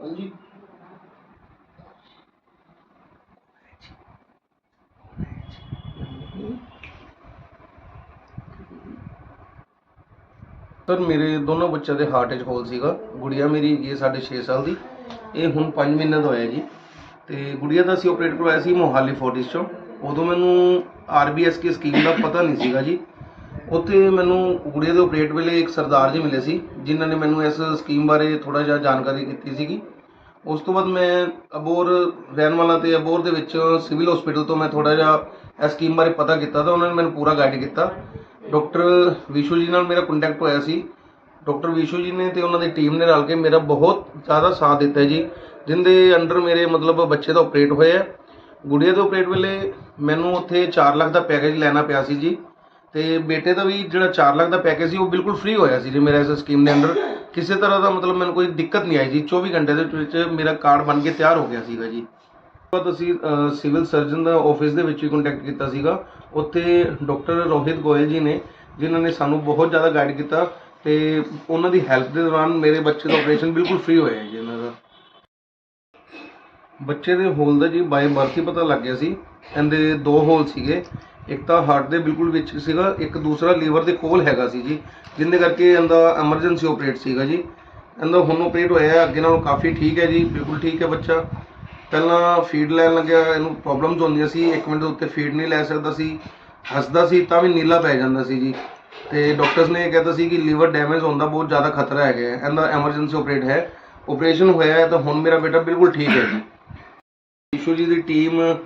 ਹਾਂਜੀ। ਸਰ, ਮੇਰੇ ਦੋਨੋਂ ਬੱਚਿਆਂ ਦੇ ਹਾਰਟ 'ਚ ਹੋਲ ਸੀਗਾ। ਗੁੜੀਆ ਮੇਰੀ ਹੈਗੀ ਹੈ ਸਾਢੇ 6 ਸਾਲ ਦੀ। ਇਹ ਹੁਣ 5 ਮਹੀਨੇ ਦਾ ਹੋਇਆ ਜੀ। ਤੇ ਗੁੜੀਆ ਦਾ ਅਸੀਂ ਆਪਰੇਟ ਕਰਵਾਇਆ ਸੀ ਮੋਹਾਲੀ ਫੋਰਟਿਸ ਚੋਂ। ਉਦੋਂ ਮੈਨੂੰ ਆਰਬੀਐਸ ਕੀ ਸਕੀਮ ਦਾ ਪਤਾ ਨਹੀਂ ਸੀਗਾ ਜੀ। ਉੱਥੇ ਮੈਨੂੰ ਗੁੜੀਆ ਦੇ ਆਪਰੇਟ ਵੇਲੇ ਇੱਕ ਸਰਦਾਰ ਜੀ ਮਿਲੇ ਸੀ, ਜਿਨ੍ਹਾਂ ਨੇ ਮੈਨੂੰ ਇਸ ਸਕੀਮ ਬਾਰੇ ਥੋੜਾ ਜਿਹਾ ਜਾਣਕਾਰੀ ਦਿੱਤੀ ਸੀਗੀ। ਉਸ ਤੋਂ ਬਾਅਦ ਮੈਂ ਅਬੋਰ ਰਹਿਣ ਵਾਲਾ ਤੇ ਅਬੋਰ ਦੇ ਵਿੱਚ ਸਿਵਲ ਹਸਪੀਟਲ ਤੋਂ ਮੈਂ ਥੋੜਾ ਜਿਹਾ ਇਸ ਸਕੀਮ ਬਾਰੇ ਪਤਾ ਕੀਤਾ ਤਾਂ ਉਹਨਾਂ ਨੇ ਮੈਨੂੰ ਪੂਰਾ ਗਾਈਡ ਕੀਤਾ। ਡਾਕਟਰ ਵਿਸ਼ੂ ਜੀ ਨਾਲ ਮੇਰਾ ਕੰਟੈਕਟ ਹੋਇਆ ਸੀ। ਡਾਕਟਰ ਵਿਸ਼ੂ ਜੀ ਨੇ ਤੇ ਉਹਨਾਂ ਦੀ ਟੀਮ ਨੇ ਰਲ ਕੇ ਮੇਰਾ ਬਹੁਤ ਜ਼ਿਆਦਾ ਸਾਥ ਦਿੱਤਾ ਜੀ, ਜਿੰਦੇ ਅੰਡਰ ਮੇਰੇ ਮਤਲਬ ਬੱਚੇ ਦਾ ਆਪਰੇਟ ਹੋਇਆ। ਗੁੜੀਆ ਦੇ ਆਪਰੇਟ ਵੇਲੇ ਮੈਨੂੰ ਉੱਥੇ 4 ਲੱਖ ਦਾ ਪੈਕੇਜ ਲੈਣਾ ਪਿਆ ਸੀ ਜੀ। ਤੇ ਬੇਟੇ ਦਾ ਵੀ ਜਿਹੜਾ 4 ਲੱਖ ਦਾ ਪੈਕੇਜ ਸੀ, ਉਹ ਬਿਲਕੁਲ ਫ੍ਰੀ ਹੋਇਆ ਸੀ ਜੀ ਮੇਰਾ ਇਸ ਸਕੀਮ ਦੇ ਅੰਡਰ ਕਿਸੇ ਤਰ੍ਹਾਂ ਦਾ ਮਤਲਬ ਮੈਨੂੰ ਕੋਈ ਦਿੱਕਤ ਨਹੀਂ ਆਈ ਜੀ। 24 ਘੰਟੇ ਦੇ ਵਿੱਚ ਮੇਰਾ ਕਾਰਡ ਬਣ ਕੇ ਤਿਆਰ ਹੋ ਗਿਆ ਸੀਗਾ ਜੀ। ਬਾਅਦ ਅਸੀਂ ਸਿਵਲ ਸਰਜਨ ਦਾ ਆਫਿਸ ਦੇ ਵਿੱਚ ਵੀ ਕੰਟੈਕਟ ਕੀਤਾ ਸੀਗਾ। ਉੱਥੇ ਡਾਕਟਰ ਰੋਹਿਤ ਗੋਇਲ ਜੀ ਨੇ, ਜਿਨ੍ਹਾਂ ਨੇ ਸਾਨੂੰ ਬਹੁਤ ਜ਼ਿਆਦਾ ਗਾਈਡ ਕੀਤਾ ਤੇ ਉਹਨਾਂ ਦੀ ਹੈਲਪ ਦੇ ਦੌਰਾਨ ਮੇਰੇ ਬੱਚੇ ਦਾ ਆਪਰੇਸ਼ਨ ਬਿਲਕੁਲ ਫ੍ਰੀ ਹੋਇਆ ਜੀ ਇਹਨਾਂ ਦਾ। ਬੱਚੇ ਦੇ ਹੋਲ ਦਾ ਜੀ ਬਾਈ ਬਰਥ ਹੀ ਪਤਾ ਲੱਗ ਗਿਆ ਸੀ। ਇਹਦੇ ਦੋ ਹੋਲ ਸੀਗੇ। ਇੱਕ ਤਾਂ ਹਾਰਟ ਦੇ ਬਿਲਕੁਲ ਵਿੱਚ ਸੀਗਾ, ਇੱਕ ਦੂਸਰਾ ਲੀਵਰ ਦੇ ਕੋਲ ਹੈਗਾ ਸੀ ਜੀ, ਜਿੰਦੇ ਕਰਕੇ ਇਹਦਾ ਐਮਰਜੈਂਸੀ ਆਪਰੇਟ ਸੀਗਾ ਜੀ। ਇਹਦਾ ਹੁਣ ਆਪਰੇਟ ਹੋਇਆ, ਅੱਗੇ ਨਾਲੋਂ ਕਾਫੀ ਠੀਕ ਹੈ ਜੀ, ਬਿਲਕੁਲ ਠੀਕ ਹੈ ਬੱਚਾ। ਪਹਿਲਾਂ ਫੀਡ ਲੈਣ ਲੱਗਿਆ, ਇਹਨੂੰ ਪ੍ਰੋਬਲਮਸ ਹੁੰਦੀਆਂ ਸੀ, ਇੱਕ ਮਿੰਟ ਦੇ ਉੱਤੇ ਫੀਡ ਨਹੀਂ ਲੈ ਸਕਦਾ ਸੀ, ਹੱਸਦਾ ਸੀ, ਤਾਂ ਵੀ ਨੀਲਾ ਪੈ ਜਾਂਦਾ ਸੀ ਜੀ। ਤੇ ਡਾਕਟਰਸ ਨੇ ਇਹ ਕਹਿਤਾ ਸੀ ਕਿ ਲੀਵਰ ਡੈਮੇਜ ਹੋਣ ਦਾ ਬਹੁਤ ਜ਼ਿਆਦਾ ਖਤਰਾ ਹੈਗਾ ਹੈ। ਇਹਦਾ ਐਮਰਜੈਂਸੀ ਆਪਰੇਟ ਹੈ। ਆਪਰੇਸ਼ਨ ਹੋਇਆ ਹੈ ਤਾਂ ਹੁਣ ਮੇਰਾ ਬੇਟਾ ਬਿਲਕੁਲ ਠੀਕ ਹੈ ਜੀ। ਈਸ਼ੂ ਜੀ ਦੀ ਟੀਮ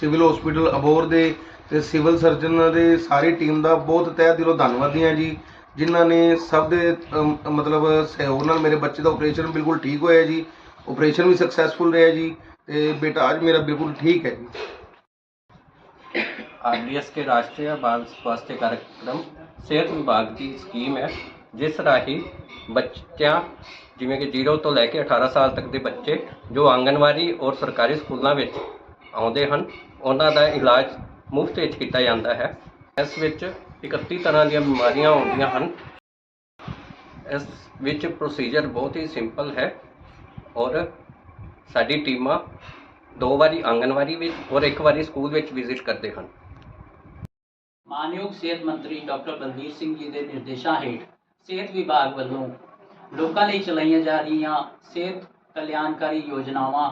ਸਿਵਲ ਹਸਪੀਟਲ ਅਬੋਰ ਦੇ ਤੇ ਸਿਵਲ ਸਰਜਨ ਦੇ ਸਾਰੀ ਟੀਮ ਦਾ ਬਹੁਤ ਤਹਿ ਦਿਲੋਂ ਧੰਨਵਾਦੀ ਹਾਂ ਜੀ ਜਿਨ੍ਹਾਂ ਨੇ ਸਭ ਦੇ ਅਮ, ਮਤਲਬ ਸਹਿਯੋਗ ਨਾਲ ਮੇਰੇ ਬੱਚੇ ਦਾ ਆਪਰੇਸ਼ਨ ਬਿਲਕੁਲ ਠੀਕ ਹੋਇਆ ਜੀ ਆਪਰੇਸ਼ਨ ਵੀ ਸਕਸੈਸਫੁਲ ਰਿਹਾ ਜੀ ਤੇ ਬੇਟਾ ਅੱਜ ਮੇਰਾ ਬਿਲਕੁਲ ਠੀਕ ਹੈ ਜੀ। ਆਰਡੀਐਸ ਕੇ ਰਾਸ਼ਟਰੀ ਬਾਲ ਸਵਾਸਥਯ ਕਾਰਜਕ੍ਰਮ ਸਿਹਤ ਵਿਭਾਗ ਦੀ ਸਕੀਮ ਹੈ ਜਿਸ ਰਾਹੀਂ ਬੱਚਿਆਂ ਜਿਵੇਂ ਕਿ 0 ਤੋਂ ਲੈ ਕੇ 18 ਸਾਲ ਤੱਕ ਦੇ ਬੱਚੇ ਜੋ ਆਂਗਨਵਾੜੀ ਔਰ ਸਰਕਾਰੀ ਸਕੂਲਾਂ ਵਿੱਚ ਆਉਂਦੇ ਹਨ ਉਹਨਾਂ ਦਾ ਇਲਾਜ ਮੁਫਤ ਵਿੱਚ ਕੀਤਾ ਜਾਂਦਾ ਹੈ। ਇਸ ਵਿੱਚ 31 ਤਰ੍ਹਾਂ ਦੀਆਂ ਬਿਮਾਰੀਆਂ ਆਉਂਦੀਆਂ ਹਨ। ਇਸ ਵਿੱਚ ਪ੍ਰੋਸੀਜਰ ਬਹੁਤ ਹੀ ਸਿੰਪਲ ਹੈ ਔਰ ਸਾਡੀ ਟੀਮਾਂ ਦੋ ਵਾਰੀ ਆਂਗਨਵਾੜੀ ਵਿੱਚ ਔਰ ਇੱਕ ਵਾਰੀ ਸਕੂਲ ਵਿੱਚ ਵਿਜ਼ਿਟ ਕਰਦੇ ਹਨ। ਮਾਨਯੋਗ ਸਿਹਤ ਮੰਤਰੀ ਡਾਕਟਰ ਬਲਬੀਰ ਸਿੰਘ ਜੀ ਦੇ ਨਿਰਦੇਸ਼ਾਂ ਹੇਠ ਸਿਹਤ ਵਿਭਾਗ ਵੱਲੋਂ ਲੋਕਾਂ ਲਈ ਚਲਾਈਆਂ ਜਾ ਰਹੀਆਂ ਸਿਹਤ ਕਲਿਆਣਕਾਰੀ ਯੋਜਨਾਵਾਂ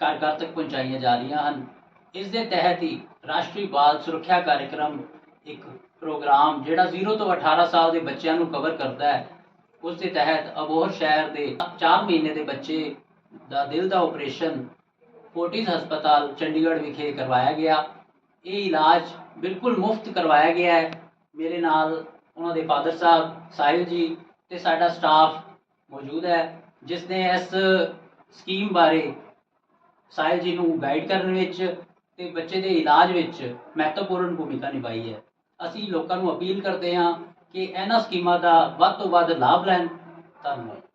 ਘਰ ਘਰ ਤੱਕ ਪਹੁੰਚਾਈਆਂ ਜਾ ਰਹੀਆਂ ਹਨ। ਇਸ ਦੇ ਤਹਿਤ ਹੀ ਰਾਸ਼ਟਰੀ ਬਾਲ ਸੁਰੱਖਿਆ ਕਾਰਜਕ੍ਰਮ ਇੱਕ ਪ੍ਰੋਗਰਾਮ ਜਿਹੜਾ 0 ਤੋਂ 18 ਸਾਲ ਦੇ ਬੱਚਿਆਂ ਨੂੰ ਕਵਰ ਕਰਦਾ ਹੈ। ਉਸ ਦੇ ਤਹਿਤ ਅਬੋਹਰ ਸ਼ਹਿਰ ਦੇ 4 ਮਹੀਨੇ ਦੇ ਬੱਚੇ ਦਾ ਦਿਲ ਦਾ ਆਪਰੇਸ਼ਨ ਫੋਰਟਿਸ ਹਸਪਤਾਲ ਚੰਡੀਗੜ੍ਹ ਵਿਖੇ ਕਰਵਾਇਆ ਗਿਆ। ਇਹ ਇਲਾਜ ਬਿਲਕੁਲ ਮੁਫਤ ਕਰਵਾਇਆ ਗਿਆ ਹੈ। ਮੇਰੇ ਨਾਲ ਉਹਨਾਂ ਦੇ ਫਾਦਰ ਸਾਹਿਬ ਸਾਹਿਲ ਜੀ ਤੇ ਸਾਡਾ ਸਟਾਫ ਮੌਜੂਦ ਹੈ ਜਿਸ ਨੇ ਇਸ ਸਕੀਮ ਬਾਰੇ ਸਾਹਿਲ ਜੀ ਨੂੰ ਗਾਈਡ ਕਰਨ ਵਿੱਚ ਤੇ ਬੱਚੇ ਦੇ ਇਲਾਜ ਵਿੱਚ ਮਹੱਤਵਪੂਰਨ ਭੂਮਿਕਾ ਨਿਭਾਈ ਹੈ। ਅਸੀਂ ਲੋਕਾਂ ਨੂੰ ਅਪੀਲ ਕਰਦੇ ਹਾਂ ਕਿ ਇਹਨਾਂ ਸਕੀਮਾਂ ਦਾ ਵੱਧ ਤੋਂ ਵੱਧ ਲਾਭ ਲੈਣ। ਧੰਨਵਾਦ।